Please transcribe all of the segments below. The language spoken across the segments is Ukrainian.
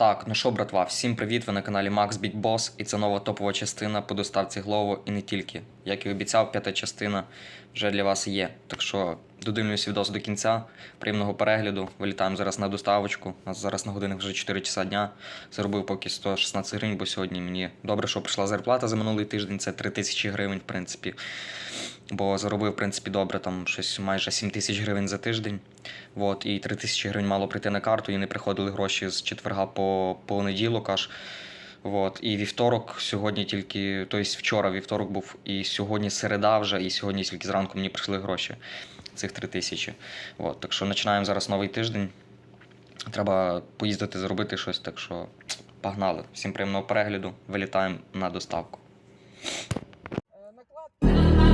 Так, ну що, братва, всім привіт! Ви на каналі Max Big Boss, і це нова топова частина по доставці Глово і не тільки. Як і обіцяв, п'ята частина вже для вас є. Так що додивлюсь відос до кінця. Приємного перегляду. Вилітаємо зараз на доставочку. У нас зараз на годинах вже 4 часа дня. Заробив поки 116 гривень, бо сьогодні мені добре, що прийшла зарплата за минулий тиждень. Це 3 тисячі гривень, в принципі. Бо заробив, в принципі, добре, там щось майже 7 тисяч гривень за тиждень. От, і 3 тисячі гривень мало прийти на карту, і не приходили гроші з четверга по понеділок аж. От, і вівторок сьогодні тільки, тобто вчора вівторок був, і сьогодні середа вже, і сьогодні тільки зранку мені прийшли гроші. Цих 3 тисячі. От, так що починаємо зараз новий тиждень. Треба поїздити зробити щось, так що погнали. Всім приємного перегляду. Вилітаємо на доставку. In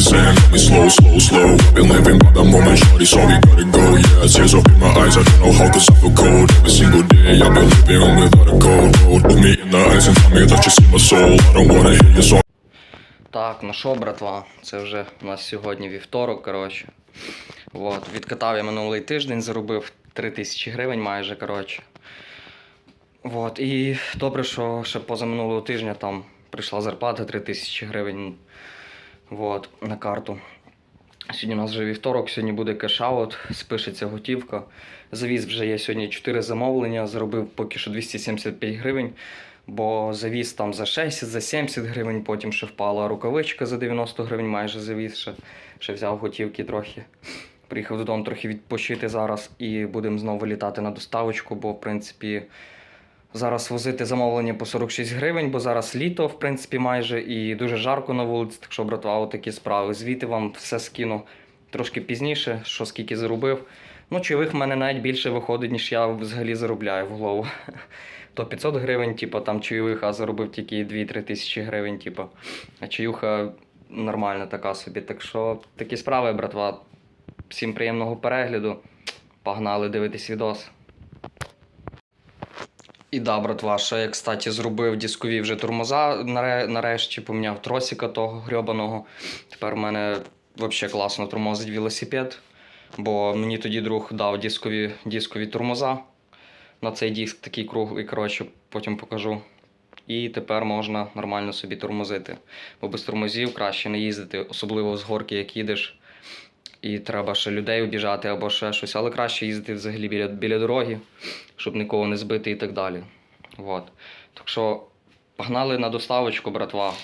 sand, me slow, slow, slow. Been living by the moment, shorty, so we gotta go. Yeah, tears up in my eyes, I don't know how, cause I feel cold. Every single day, I've been living on without a cold. Look me in the eyes and tell me that you see my soul. I don't wanna hear your song. Так, ну що, братва, це вже у нас сьогодні вівторок, коротше. От, відкатав я минулий тиждень, заробив 3 тисячі гривень майже, коротше. От, і добре, що ще поза минулого тижня там прийшла зарплата 3 тисячі гривень от, на карту. Сьогодні у нас вже вівторок, сьогодні буде кешаут, спишеться готівка. Завіз вже є сьогодні 4 замовлення, заробив поки що 275 гривень, бо завіз там за 60, за 70 гривень, потім ще впала рукавичка за 90 гривень, майже завіз ще, ще взяв готівки трохи. Приїхав додому трохи відпочити зараз і будемо знову вилітати на доставочку, бо в принципі зараз возити замовлення по 46 гривень, бо зараз літо, в принципі, майже, і дуже жарко на вулиці, так що, братва, отакі справи. Звідти вам все скину трошки пізніше, що скільки заробив. Ну, чайових в мене навіть більше виходить, ніж я взагалі заробляю в голову. То 500 гривень, типу, там чайових, а заробив тільки 2-3 тисячі гривень, типу. А чаюха нормальна така собі. Так що такі справи, братва. Всім приємного перегляду. Погнали дивитись відос. І да, братва, ще я, кстати, зробив дискові вже тормоза нарешті, поміняв тросика того грьобаного. Тепер у мене взагалі класно тормозить велосипед, бо мені тоді друг дав дискові, дискові тормоза на цей диск такий круглий, коротше, потім покажу. І тепер можна нормально собі тормозити. Бо без тормозів краще не їздити, особливо з горки, як їдеш. І треба ще людей обіжати або ще щось, але краще їздити взагалі біля, біля дороги, щоб нікого не збити і так далі. Вот. Так що погнали на доставочку, братва.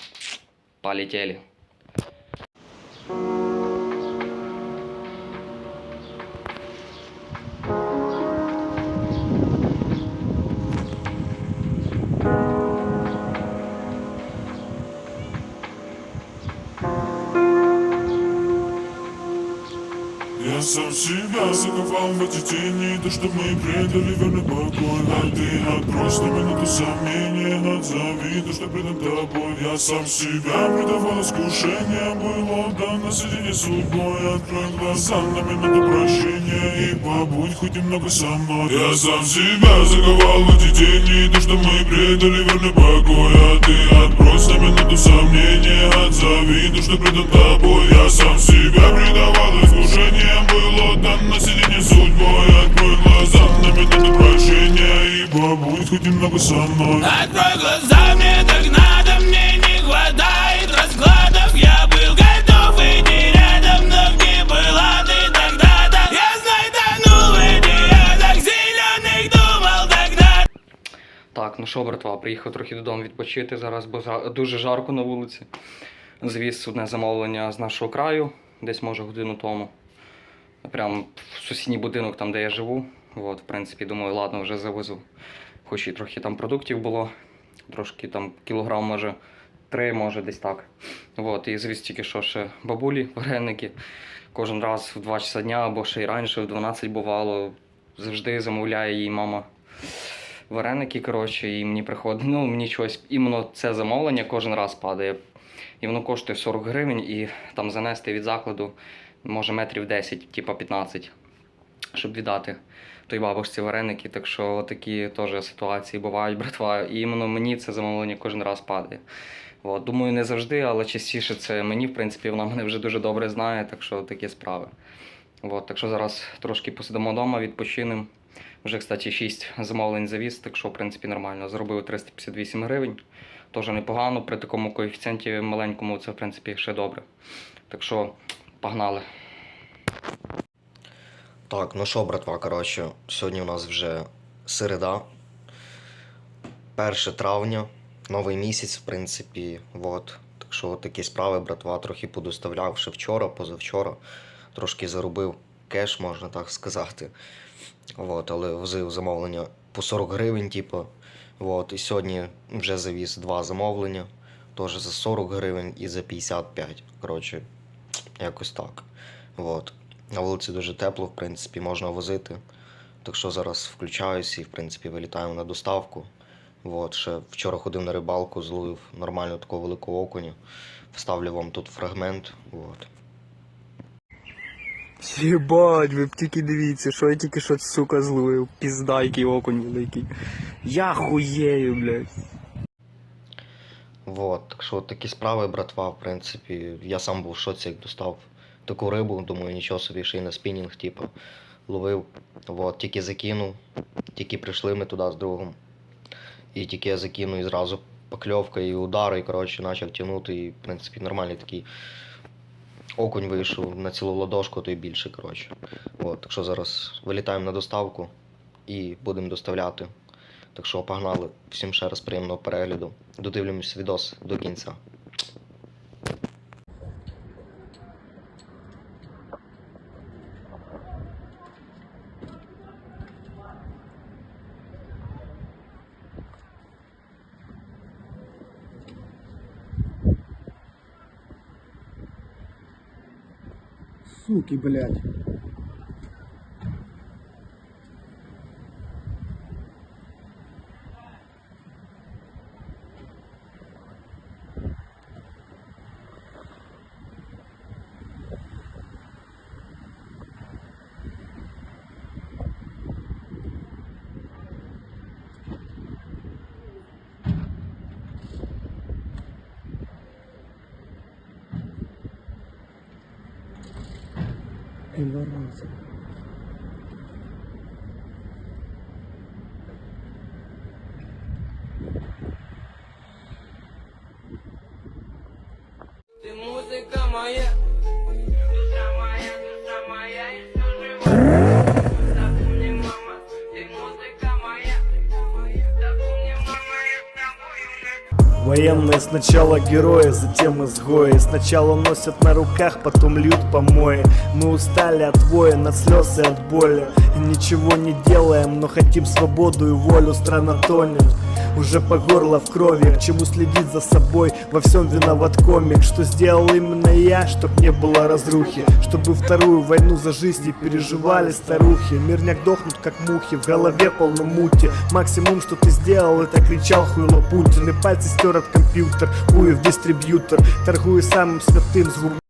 Полетели. сам себя заковал в эти тени То, что мы предали верный покой А ты отбрось на минуту сомнения Отзови то, что предам тобой Я сам себя предавал искушениям Был отдан на сиденье судьбой Открой глаза на минуту прощения И побудь хоть немного со мной Я сам себя заковал в эти тени То, что мы предали верный покой А ты отбрось на минуту сомнения Отзови то, что предам тобой Я сам себя предавал искушениям Был отдан на сиденье судьбой Открой глаза на минуту прощения И побудь хоть немного со мной Открой глаза, мне так надо, мне не хватает раскладов Я был готов идти рядом, но где была ты тогда-то Я знаю, тонул в идеалах зеленых, думал тогда Так, ну що, братва, приїхав трохи додому відпочити зараз, бо за- дуже жарко на вулиці. Звіз одне замовлення з нашого краю, десь може годину тому. Прям в сусідній будинок, там, де я живу. От, в принципі, думаю, ладно, вже завезу. Хоч і трохи там продуктів було, трошки там кілограм, може, три, може, десь так. От, і звіз тільки що ще бабулі, вареники. Кожен раз в 2 часа дня або ще й раніше, в 12 бувало. Завжди замовляє її мама вареники, коротше, і мені приходить, ну, мені щось, іменно це замовлення кожен раз падає. І воно коштує 40 гривень, і там занести від закладу може метрів 10, типа 15, щоб віддати той бабушці вареники. Так що такі теж ситуації бувають, братва. І іменно мені це замовлення кожен раз падає. От, думаю, не завжди, але частіше це мені, в принципі, вона мене вже дуже добре знає, так що такі справи. От, так що зараз трошки посидимо вдома, відпочинемо. Вже, кстати, 6 замовлень завіз, так що, в принципі, нормально. Заробив 358 гривень. Теж непогано. При такому коефіцієнті маленькому це, в принципі, ще добре. Так що, погнали. Так, ну що, братва, коротше, сьогодні у нас вже середа, 1 травня, новий місяць, в принципі, вот. Так що от такі справи, братва, трохи подоставляв ще вчора, позавчора. Трошки заробив кеш, можна так сказати. Вот, але возив замовлення по 40 гривень, типу. Вот, і сьогодні вже завіз два замовлення. Теж за 40 гривень і за 55. Коротше, якось так. Вот. На вулиці дуже тепло, в принципі, можна возити. Так що зараз включаюся і, в принципі, вилітаємо на доставку. От, ще вчора ходив на рибалку, зловив нормально такого великого окуня. Вставлю вам тут фрагмент. От. Єбать, ви б тільки дивіться, що я тільки що сука зловив. Пізда, який окунь великий. Я хуєю, блядь. Вот. Так що такі справи, братва, в принципі, я сам був в шоці, як достав таку рибу, думаю, нічого собі ще й на спінінг, типу, ловив. Вот, тільки закинув, тільки прийшли ми туди з другом. І тільки я закинув і зразу покльовка і удар, і коротше почав тягнути, і в принципі нормальний такий окунь вийшов на цілу ладошку, то й більше, коротше. От, так що зараз вилітаємо на доставку і будемо доставляти. Так що погнали. Всім ще раз приємного перегляду. Додивлюємось відос до кінця. Суки, блядь. Пидорасы. Ты музыка моя Военные сначала герои, затем изгои. Сначала носят на руках, потом льют помои. Мы устали от воин, от слез и от боли. Ничего не делаем, но хотим свободу и волю Страна тонет, уже по горло в крови К чему следить за собой, во всем виноват комик Что сделал именно я, чтоб не было разрухи. Чтобы вторую войну за жизнь не переживали старухи. Мирняк дохнут как мухи, в голове полно мути. Максимум, что ты сделал, это кричал хуйло Путин. И пальцы стер от компьютер, хуев дистрибьютор. Торгую самым святым с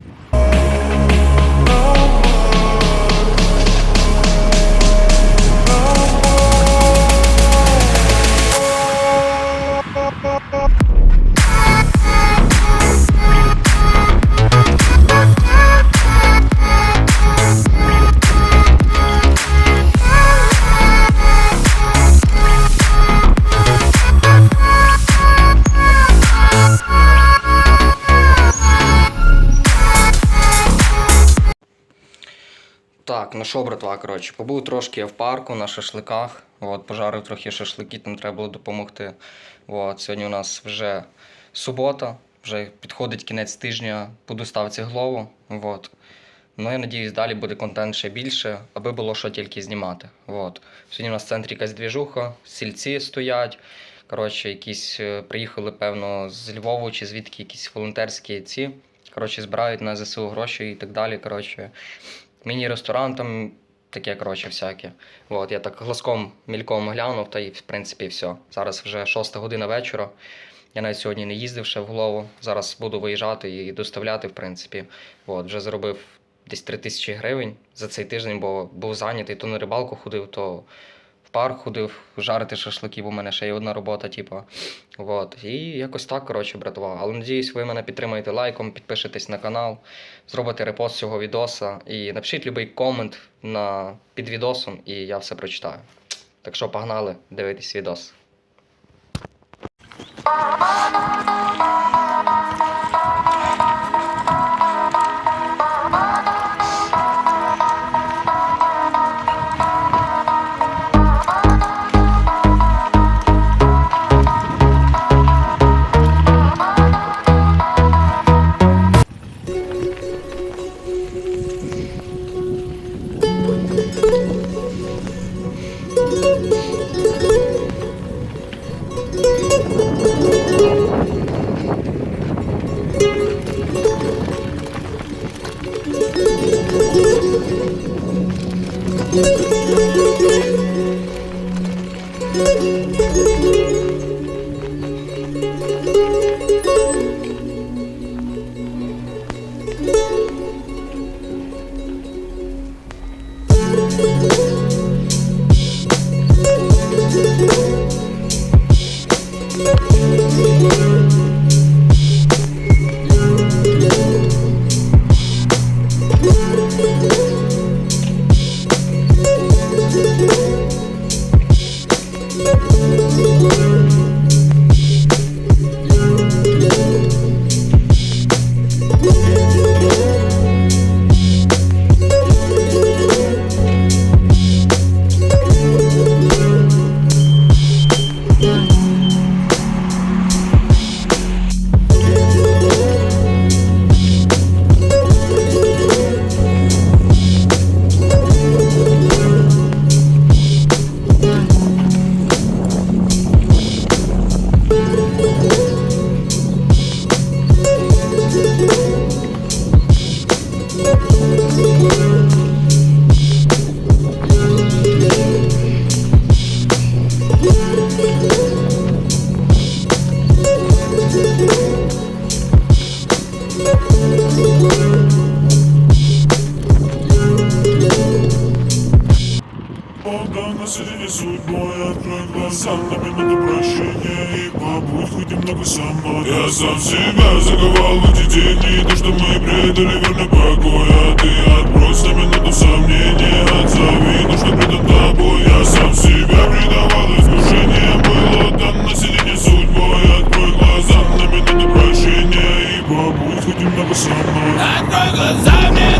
Так, ну що, братва, коротше, побув трошки я в парку на шашликах. От, пожарив трохи шашлики, там треба було допомогти. От, сьогодні у нас вже субота, вже підходить кінець тижня по доставці голову. От. Ну, я надіюсь, далі буде контент ще більше, аби було що тільки знімати. От. Сьогодні у нас в центрі якась двіжуха, сільці стоять. Коротше, якісь е, приїхали, певно, з Львову чи звідки якісь волонтерські ці. Коротше, збирають на ЗСУ гроші і так далі. Коротше, міні-ресторан там таке, коротше, всяке. От, я так глазком мільком глянув, та й в принципі все. Зараз вже шоста година вечора. Я навіть сьогодні не їздив ще в голову. Зараз буду виїжджати і доставляти, в принципі. От, вже заробив десь 3 тисячі гривень за цей тиждень, бо був зайнятий, то на рибалку ходив, то в парк ходив жарити шашлики, бо в мене ще є одна робота, типу. От. І якось так, коротше, братва. Але надіюсь, ви мене підтримаєте лайком, підпишетесь на канал, зробите репост цього відоса і напишіть будь-який комент на, під відосом, і я все прочитаю. Так що погнали дивитись відос. глаза на минуту прощения И побудь хоть немного со мной Я сам себя заковал в эти тени То, что мы предали, верный покой А ты отбрось на минуту сомнения Отзови то, что предал тобой Я сам себя предавал искушением Было там население судьбой Открой глаза на минуту прощения И побудь хоть немного со мной Открой глаза, мне